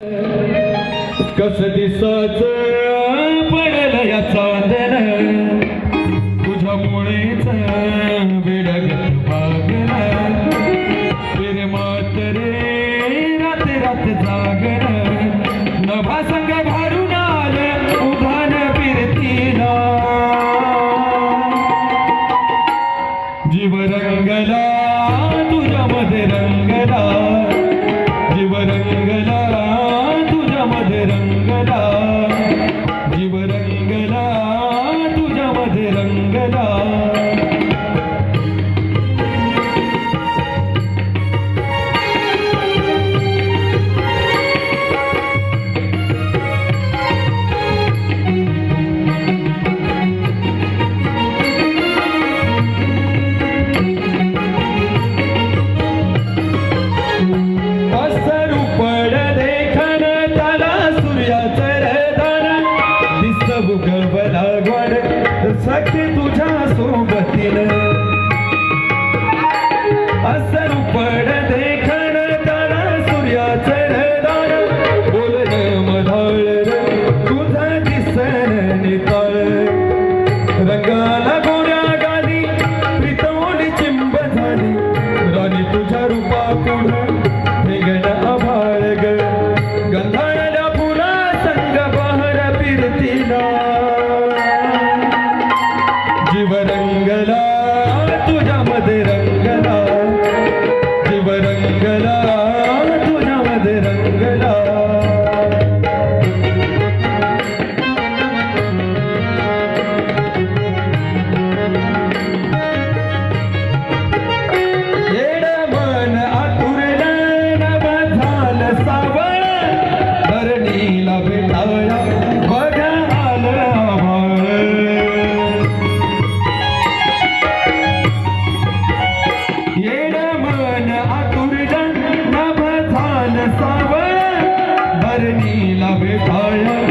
कस दिसाच पडल या चांदन? तुझ्या मुळीच बेडग भागन फिर मात रे रात रात जागन Rangada. साठी तुझ्या सोबतीन. असर पड देखण तारा सूर्याचं दार बोलणं मधाळ गला कारणी लावे काळा